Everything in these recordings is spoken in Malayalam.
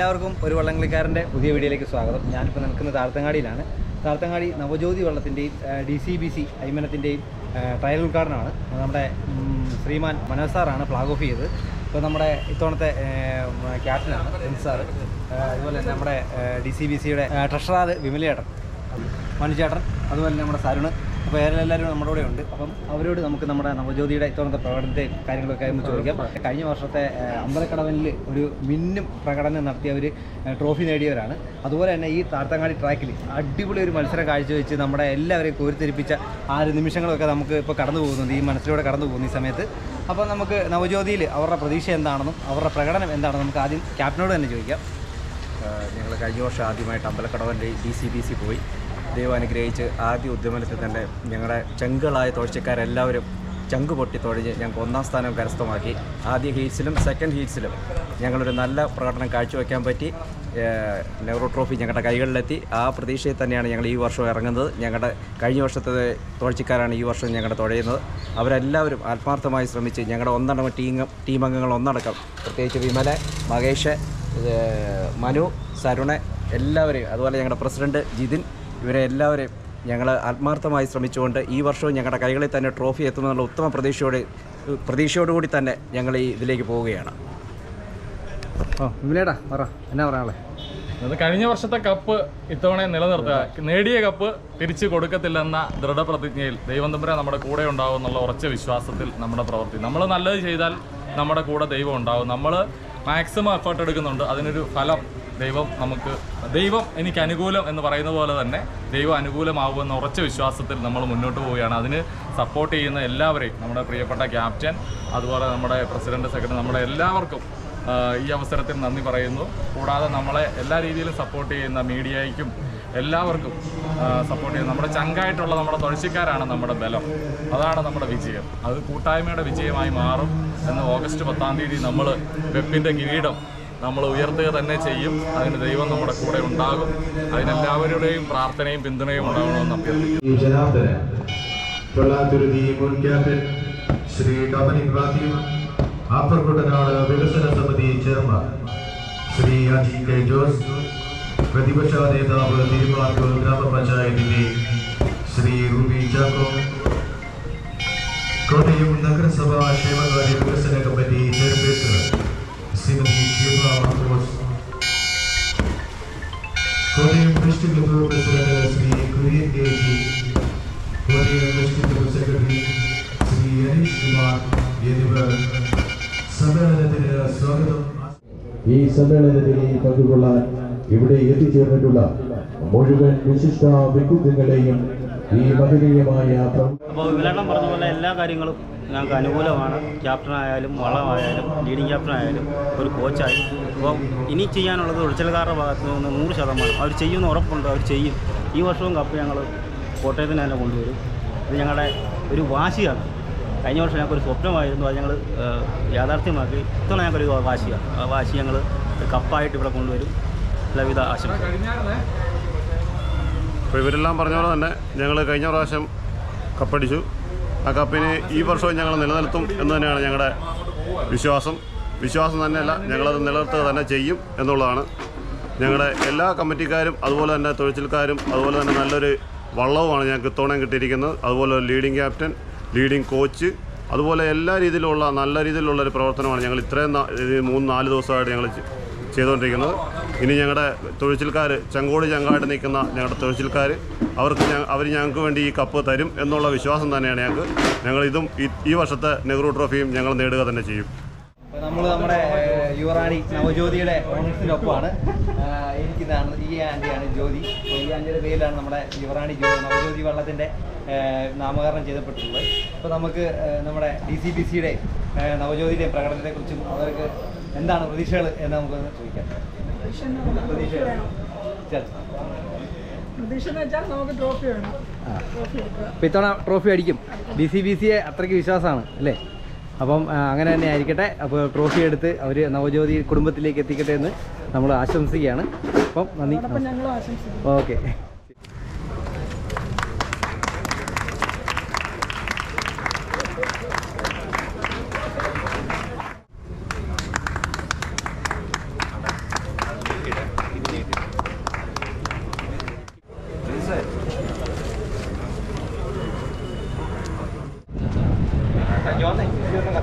എല്ലാവർക്കും ഒരു വള്ളംകളിക്കാരന്റെ പുതിയ വീഡിയോയിലേക്ക് സ്വാഗതം. ഞാനിപ്പോൾ നിൽക്കുന്നത് താഴ്ത്തങ്ങാടിയിലാണ് താഴ്ത്തങ്ങാടി നവജ്യോതി വള്ളത്തിന്റെയും ഡി സി ബി സി അയ്മനത്തിന്റെയും ട്രയൽ ഉദ്ഘാടനമാണ്. നമ്മുടെ ശ്രീമാൻ മനോജ് സാറാണ് ഫ്ലാഗ് ഓഫ് ചെയ്തത്. ഇപ്പോൾ നമ്മുടെ ഇത്തവണത്തെ ക്യാപ്റ്റനാണ് പ്രിൻസ് ഏഹ്, അതുപോലെ തന്നെ നമ്മുടെ ഡി സി ബി സിയുടെ ട്രഷറാർ വിമലേട്ടൻ മനുചേട്ടൻ അതുപോലെ നമ്മുടെ സരുണ്. എല്ലാവരും നമ്മുടെ കൂടെ ഉണ്ട്. അപ്പം അവരോട് നമുക്ക് നമ്മുടെ നവജ്യോതിയുടെ ഇത്തവണത്തെ പ്രകടനത്തെ കാര്യങ്ങളൊക്കെ ഒന്ന് ചോദിക്കാം. കഴിഞ്ഞ വർഷത്തെ അമ്പലക്കടവനിൽ ഒരു മിന്നും പ്രകടനം നടത്തിയവർ ട്രോഫി നേടിയവരാണ്. അതുപോലെ തന്നെ ഈ താർത്തങ്ങാടി ട്രാക്കിൽ അടിപൊളി ഒരു മത്സരം കാഴ്ചവെച്ച് നമ്മുടെ എല്ലാവരെയും കോരിത്തെരിപ്പിച്ച ആ ഒരു നിമിഷങ്ങളൊക്കെ നമുക്ക് ഇപ്പോൾ കടന്നു പോകുന്നുണ്ട്. ഈ മനസ്സിലൂടെ കടന്നു പോകുന്നു ഈ സമയത്ത്. അപ്പോൾ നമുക്ക് നവജ്യോതിയിൽ അവരുടെ പ്രതീക്ഷ എന്താണെന്നും അവരുടെ പ്രകടനം എന്താണെന്നും നമുക്ക് ആദ്യം ക്യാപ്റ്റനോട് തന്നെ ചോദിക്കാം. ഞങ്ങൾ കഴിഞ്ഞ വർഷം ആദ്യമായിട്ട് അമ്പലക്കടവന്റെ ഡി സി ബി സി പോയി. ദൈവം അനുഗ്രഹിച്ച് ആദ്യ ഉദ്യമനത്തിൽ തന്നെ ഞങ്ങളുടെ ചങ്കുകളായ തോഴ്ചക്കാരെല്ലാവരും ചങ്ക് പൊട്ടി തൊഴിഞ്ഞ് ഞങ്ങൾക്ക് ഒന്നാം സ്ഥാനം കരസ്ഥമാക്കി. ആദ്യ ഹീറ്റ്സിലും സെക്കൻഡ് ഹീറ്റ്സിലും ഞങ്ങളൊരു നല്ല പ്രകടനം കാഴ്ചവെക്കാൻ പറ്റി. നെഹ്റു ട്രോഫി ഞങ്ങളുടെ കൈകളിലെത്തി. ആ പ്രതീക്ഷയിൽ തന്നെയാണ് ഞങ്ങൾ ഈ വർഷം ഇറങ്ങുന്നത്. ഞങ്ങളുടെ കഴിഞ്ഞ വർഷത്തെ തുഴച്ചിക്കാരാണ് ഈ വർഷം ഞങ്ങളുടെ തുഴയുന്നത്. അവരെല്ലാവരും ആത്മാർത്ഥമായി ശ്രമിച്ച് ഞങ്ങളുടെ ഒന്നടങ്കം ടീം ടീം അംഗങ്ങൾ ഒന്നടക്കം പ്രത്യേകിച്ച് വിമല മഹേഷ് മനു സരുണ എല്ലാവരെയും അതുപോലെ ഞങ്ങളുടെ പ്രസിഡന്റ് ജിതിൻ ഇവരെ എല്ലാവരെയും ഞങ്ങൾ ആത്മാർത്ഥമായി ശ്രമിച്ചുകൊണ്ട് ഈ വർഷവും ഞങ്ങളുടെ കൈകളിൽ തന്നെ ട്രോഫി എത്തുമെന്നുള്ള ഉത്തമ പ്രതീക്ഷയോടെ പ്രതീക്ഷയോടുകൂടി തന്നെ ഞങ്ങൾ ഈ ഇതിലേക്ക് പോവുകയാണ്. ഓ വിമലേടാ പറ എന്നാ പറയാനുള്ളത് അത് കഴിഞ്ഞ വർഷത്തെ കപ്പ് ഇത്തവണ നിലനിർത്തുക. നേടിയ കപ്പ് തിരിച്ചു കൊടുക്കത്തില്ലെന്ന ദൃഢപ്രതിജ്ഞയിൽ ദൈവം തമ്പുരാൻ നമ്മുടെ കൂടെ ഉണ്ടാവും എന്നുള്ള ഉറച്ച വിശ്വാസത്തിൽ നമ്മുടെ പ്രവൃത്തി. നമ്മൾ നല്ലത് ചെയ്താൽ നമ്മുടെ കൂടെ ദൈവം ഉണ്ടാവും. നമ്മൾ മാക്സിമം എഫേർട്ട് എടുക്കുന്നുണ്ട്. അതിനൊരു ഫലം ദൈവം നമുക്ക് ദൈവം എനിക്ക് അനുകൂലം എന്ന് പറയുന്ന പോലെ തന്നെ ദൈവം അനുകൂലമാവുമെന്ന ഉറച്ച വിശ്വാസത്തിൽ നമ്മൾ മുന്നോട്ട് പോവുകയാണ്. അതിന് സപ്പോർട്ട് ചെയ്യുന്ന എല്ലാവരെയും നമ്മുടെ പ്രിയപ്പെട്ട ക്യാപ്റ്റൻ അതുപോലെ നമ്മുടെ പ്രസിഡന്റ് സെക്രട്ടറി നമ്മുടെ എല്ലാവർക്കും ഈ അവസരത്തിൽ നന്ദി പറയുന്നു. കൂടാതെ നമ്മളെ എല്ലാ രീതിയിലും സപ്പോർട്ട് ചെയ്യുന്ന മീഡിയയ്ക്കും എല്ലാവർക്കും സപ്പോർട്ട് ചെയ്യുന്ന നമ്മുടെ ചങ്കായിട്ടുള്ള നമ്മുടെ തുഴച്ചിക്കാരാണ് നമ്മുടെ ബലം. അതാണ് നമ്മുടെ വിജയം. അത് കൂട്ടായ്മയുടെ വിജയമായി മാറും എന്ന് ഓഗസ്റ്റ് പത്താം തീയതി നമ്മൾ വെപ്പിന്റെ കിരീടം നമ്മൾ ഉയർത്തുക തന്നെ ചെയ്യും. അതിന് ദൈവം നമ്മുടെ കൂടെ ഉണ്ടാകും. അതിനെല്ലാവരുടെയും പ്രാർത്ഥനയും പിന്തുണയും ഉണ്ടാകണമെന്ന് അഭ്യർത്ഥിക്കുന്നു ശ്രീ ഡൊമിനിക് മാത്യു ആപ്പർകുട്ടനാട് വികസന സമിതി ചെയർമാൻ ശ്രീ അജി കെ ജോസ് പ്രതിപക്ഷ നേതാവ് തിരുമാത്തൂർ ഗ്രാമപഞ്ചായത്തിന്റെ ശ്രീ റുബി ചാക്കോ കോട്ടയം നഗരസഭാ ക്ഷേമകാര്യ വികസന കമ്മിറ്റി സമ്മേളനത്തിൽ പങ്കുകൊള്ളാൻ ഇവിടെ എത്തിച്ചേർന്നിട്ടുള്ള മുഴുവൻ വിശിഷ്ട വ്യക്തിത്വങ്ങളെയും ഈ മഹനീയമായ അപ്പോൾ വിമലേട്ടൻ പറഞ്ഞ പോലെ എല്ലാ കാര്യങ്ങളും ഞങ്ങൾക്ക് അനുകൂലമാണ്. ക്യാപ്റ്റനായാലും വളമായാലും ലീഡിംഗ് ക്യാപ്റ്റനായാലും ഒരു കോച്ചായി അപ്പോൾ ഇനി ചെയ്യാനുള്ളത് ഒഴിച്ചൽക്കാരുടെ ഭാഗത്ത് നിന്ന് നൂറ് ശതമാനം. അവർ ചെയ്യുമെന്ന് ഉറപ്പുണ്ട് അവർ ചെയ്യും. ഈ വർഷവും കപ്പ് ഞങ്ങൾ കോട്ടയത്തിന് തന്നെ കൊണ്ടുവരും. ഇത് ഞങ്ങളുടെ ഒരു വാശിയാണ്. കഴിഞ്ഞ വർഷം ഞങ്ങൾക്കൊരു സ്വപ്നമായിരുന്നു. അത് ഞങ്ങൾ യാഥാർത്ഥ്യമാക്കി. ഇത്തവണ ഞങ്ങൾക്കൊരു വാശിയാണ് ആ വാശി ഞങ്ങൾ കപ്പായിട്ട് ഇവിടെ കൊണ്ടുവരും. എല്ലാവിധ ആശം അപ്പോൾ ഇവരെല്ലാം പറഞ്ഞ പോലെ തന്നെ ഞങ്ങൾ കഴിഞ്ഞ പ്രാവശ്യം കപ്പടിച്ചു. ആ കപ്പിന് ഈ വർഷവും ഞങ്ങൾ നിലനിർത്തും എന്ന് തന്നെയാണ് ഞങ്ങളുടെ വിശ്വാസം. വിശ്വാസം തന്നെയല്ല ഞങ്ങളത് നിലനിർത്തുക തന്നെ ചെയ്യും എന്നുള്ളതാണ്. ഞങ്ങളുടെ എല്ലാ കമ്മിറ്റിക്കാരും അതുപോലെ തന്നെ തൊഴിച്ചിൽക്കാരും അതുപോലെ തന്നെ നല്ലൊരു വള്ളവുമാണ് ഞങ്ങൾക്ക് ഇത്തവണയും കിട്ടിയിരിക്കുന്നത്. അതുപോലെ ലീഡിംഗ് ക്യാപ്റ്റൻ ലീഡിംഗ് കോച്ച് അതുപോലെ എല്ലാ രീതിയിലുള്ള നല്ല രീതിയിലുള്ള ഒരു പ്രവർത്തനമാണ് ഞങ്ങൾ ഇത്രയും മൂന്ന് നാല് ദിവസമായിട്ട് ഞങ്ങൾ ചെയ്തുകൊണ്ടിരിക്കുന്നത്. ഇനി ഞങ്ങളുടെ തൊഴിച്ചിൽക്കാർ ചങ്കോട് ചങ്കായിട്ട് നിൽക്കുന്ന ഞങ്ങളുടെ തൊഴിച്ചിൽക്കാർ അവർക്ക് അവർ ഞങ്ങൾക്ക് വേണ്ടി ഈ കപ്പ് തരും എന്നുള്ള വിശ്വാസം തന്നെയാണ് ഞങ്ങൾക്ക്. ഞങ്ങൾ ഇതും ഈ വർഷത്തെ നെഹ്റു ട്രോഫിയും ഞങ്ങൾ നേടുക തന്നെ ചെയ്യും. നമ്മൾ നമ്മുടെ യുവറാണി നവജ്യോതിയുടെ ഓണത്തിനൊപ്പമാണ്. എനിക്കിതാണ് ഈ ആന്റിയാണ് ജ്യോതി. ഈ ആന്റിയുടെ പേരിലാണ് നമ്മുടെ യുവറാണി ജ്യോതി നവജ്യോതി വള്ളത്തിന്റെ നാമകരണം ചെയ്തപ്പെട്ടിട്ടുള്ളത്. അപ്പോൾ നമുക്ക് നമ്മുടെ ഡി സി ബി സിയുടെ നവജ്യോതിയുടെ പ്രകടനത്തെക്കുറിച്ചും അവർക്ക് എന്താണ് പ്രതീക്ഷകൾ എന്ന് നമുക്ക് ചോദിക്കാം. പ്രതീക്ഷ ഇത്തവണ ട്രോഫി അടിക്കും. ഡി സി ബി സിയെ അത്രയ്ക്ക് വിശ്വാസമാണ് അല്ലേ? അപ്പം അങ്ങനെ തന്നെ ആയിരിക്കട്ടെ. അപ്പോൾ ട്രോഫി എടുത്ത് അവർ നവജ്യോതി കുടുംബത്തിലേക്ക് എത്തിക്കട്ടെ എന്ന് നമ്മൾ ആശംസിക്കുകയാണ്. അപ്പം നന്ദി. ഓക്കെ.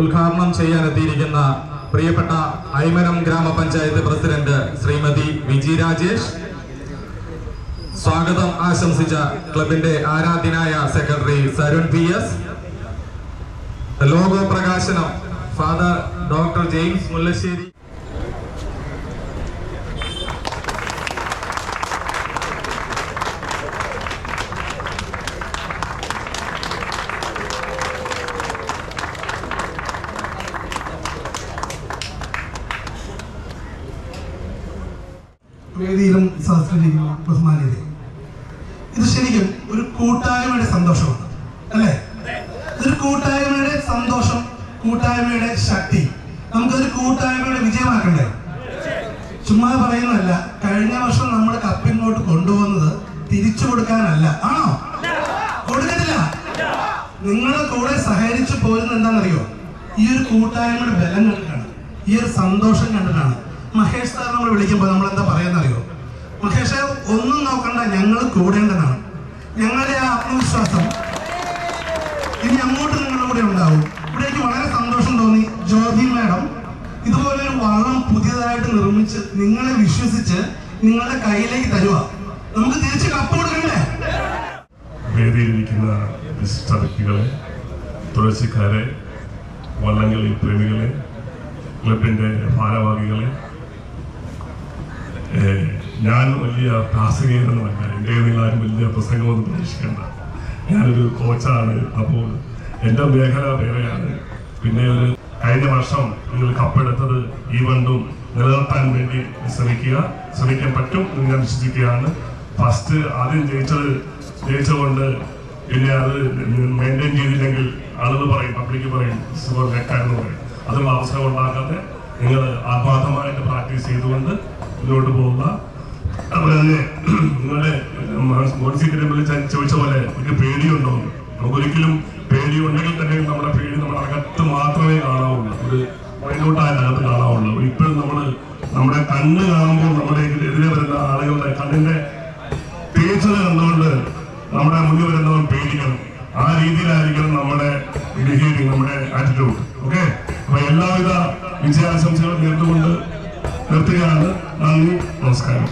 ഉദ്ഘാടനം ചെയ്യാനെത്തിയിരിക്കുന്ന പ്രിയപ്പെട്ട ഐമനം ഗ്രാമപഞ്ചായത്ത് പ്രസിഡന്റ് ശ്രീമതി വിജി രാജേഷ്. സ്വാഗതം ആശംസിച്ച ക്ലബിന്റെ ആരാധ്യനായ secretary Sarun P S. Logo പ്രകാശനം ഫാദർ ഡോക്ടർ ജെയിംസ് മുല്ലശ്ശേരി. ബഹുമാന്യത. ഇത് ശരിക്കും ഒരു കൂട്ടായ്മയുടെ സന്തോഷമാണ് അല്ലേ? ഇതൊരു കൂട്ടായ്മയുടെ സന്തോഷം കൂട്ടായ്മയുടെ ശക്തി. നമുക്കൊരു കൂട്ടായ്മയുടെ വിജയമാക്കണ്ടേ? ചുമ്മാ പറയുന്നതല്ല കഴിഞ്ഞ വർഷം നമ്മൾ കപ്പിങ്ങോട്ട് കൊണ്ടുപോകുന്നത് തിരിച്ചു കൊടുക്കാനല്ല. ആണോ? കൊടുക്കത്തില്ല. നിങ്ങളുടെ കൂടെ സഹകരിച്ചു പോരുന്ന എന്താണെന്നറിയോ? ഈ ഒരു കൂട്ടായ്മയുടെ ബലം കണ്ടിട്ടാണ് ഈ ഒരു സന്തോഷം കണ്ടിട്ടാണ്. മഹേഷ് സാർ നമ്മൾ വിളിക്കുമ്പോൾ നമ്മൾ എന്താ പറയുന്നറിയോ? മഹേഷ് ഒന്നും നോക്കണ്ട ഞങ്ങൾ കൂടേണ്ടതാണ്. ഞങ്ങളുടെ ആ ആത്മവിശ്വാസം ഇനി അങ്ങോട്ട് നിങ്ങളുടെ കൂടെ ഉണ്ടാവും. ഇവിടെ എനിക്ക് വളരെ സന്തോഷം തോന്നി. ജ്യോതി മാഡം ഇതുപോലെ ഒരു വള്ളം പുതിയതായിട്ട് നിർമ്മിച്ച് നിങ്ങളെ വിശ്വസിച്ച് നിങ്ങളുടെ കയ്യിലേക്ക് തരുക നമുക്ക് തിരിച്ച് കപ്പ് കൊടുക്കണ്ടേ? വേദിയിലിരിക്കുന്ന വിശിഷ്ട വ്യക്തികളെ തുളസിക്കാരെ വള്ളംകളി പ്രേമികളെ ക്ലബിന്റെ ഭാരവാഹികളെ ഞാൻ വലിയ പ്രാസംഗികനൊന്നുമല്ല എന്റെ നിങ്ങളാരും വലിയ പ്രസംഗമൊന്നും പ്രതീക്ഷിക്കേണ്ട. ഞാനൊരു കോച്ചാണ് അപ്പോൾ എന്റെ മേഖല വേറെയാണ്. പിന്നെ ഒരു കഴിഞ്ഞ വർഷം നിങ്ങൾ കപ്പെടുത്തത് ഈ വണ്ടും നിലനിർത്താൻ വേണ്ടി ശ്രമിക്കുക ശ്രമിക്കാൻ പറ്റും എന്ന് ഞാൻ വിശ്വസിക്കുകയാണ്. ഫസ്റ്റ് ആദ്യം ജയിച്ചത് ജയിച്ചുകൊണ്ട് പിന്നെ അത് മെയിന്റെയിൻ ചെയ്തില്ലെങ്കിൽ ആളുകൾ പറയും പബ്ലിക് പറയും നെക്കാരെന്ന് പറയും. അതുള്ള അവസരം ഉണ്ടാക്കാതെ നിങ്ങൾ ആത്മാർത്ഥമായിട്ട് പ്രാക്ടീസ് ചെയ്തുകൊണ്ട് മുന്നോട്ട് പോവുക തന്നെ നിങ്ങളുടെ മോൺസിക്കരെ വിളിച്ച് ചോദിച്ച പോലെ ഒരു പേടിയുണ്ടോ? നമുക്കൊരിക്കലും പേടിയുണ്ടെങ്കിൽ തന്നെ നമ്മുടെ പേടി നമ്മുടെ അകത്ത് മാത്രമേ കാണാവുള്ളൂ. ഒരു മൈനോട്ടായ അകത്ത് കാണാവുള്ളൂ. ഇപ്പോഴും നമ്മൾ നമ്മുടെ കണ്ണ് കാണുമ്പോൾ നമ്മുടെ എതിരെ വരുന്ന ആളുകളുടെ കണ്ണിന്റെ തേച്ചത് കണ്ടുകൊണ്ട് നമ്മുടെ മുന്നിൽ വരുന്നവൻ പേടിക്കണം. ആ രീതിയിലായിരിക്കണം നമ്മുടെ ബിഹേവിയർ നമ്മുടെ ആറ്റിറ്റ്യൂഡ് ഓക്കെ അപ്പൊ എല്ലാവിധ വിജയാശംസകളും നേർന്നുകൊണ്ട് നിർത്തുകയാണ്. നന്ദി നമസ്കാരം.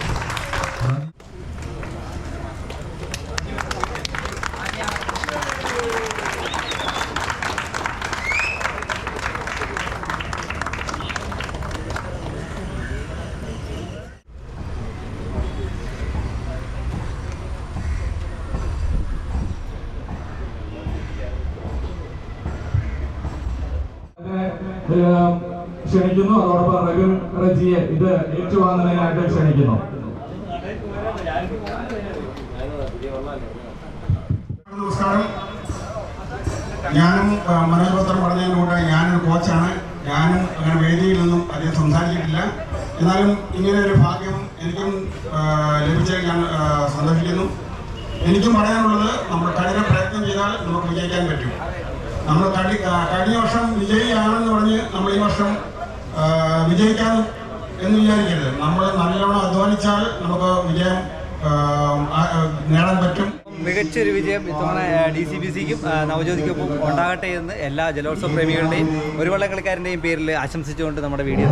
ക്ഷണിക്കുന്നു. അതോടൊപ്പം റബിൻ റജിയെ ഇത് ഏറ്റുവാങ്ങുന്നതിനായിട്ട് ക്ഷണിക്കുന്നു. ഞാനും മനോജ് പത്രം പറഞ്ഞതിലൂടെ ഞാനൊരു കോച്ചാണ്. ഞാനും അങ്ങനെ വേദിയിൽ നിന്നും അധികം സംസാരിച്ചിട്ടില്ല. എന്നാലും ഇങ്ങനെ ഒരു ഭാഗ്യം എനിക്കും ലഭിച്ചാൽ ഞാൻ സന്തോഷിക്കുന്നു. എനിക്കും പറയാനുള്ളത് നമ്മൾ കഠിന പ്രയത്നം ചെയ്താൽ നമുക്ക് വിജയിക്കാൻ പറ്റും. നമ്മൾ കഴിഞ്ഞ വർഷം വിജയിയാണെന്ന് പറഞ്ഞ് നമ്മൾ ഈ വർഷം വിജയിക്കാൻ എന്ന് വിചാരിക്കരുത്. നമ്മൾ നല്ലവണ്ണം അധ്വാനിച്ചാൽ നമുക്ക് വിജയം നേടാൻ പറ്റും. മികച്ചൊരു വിജയം ഇത്തവണ ഡി സി ബി സിക്കും നവജ്യോതിക്കൊപ്പം ഉണ്ടാകട്ടെ എന്ന് എല്ലാ ജലോത്സവ പ്രേമികളുടെയും ഒരു വള്ളക്കളിക്കാരന്റെയും പേരിൽ ആശംസിച്ചുകൊണ്ട് നമ്മുടെ വീഡിയോ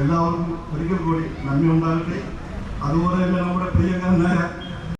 എല്ലാവർക്കും ഒരിക്കൽ കൂടി നന്ദി ഉണ്ടാകട്ടെ. അതുപോലെ തന്നെ നമ്മുടെ പ്രിയങ്കരനായ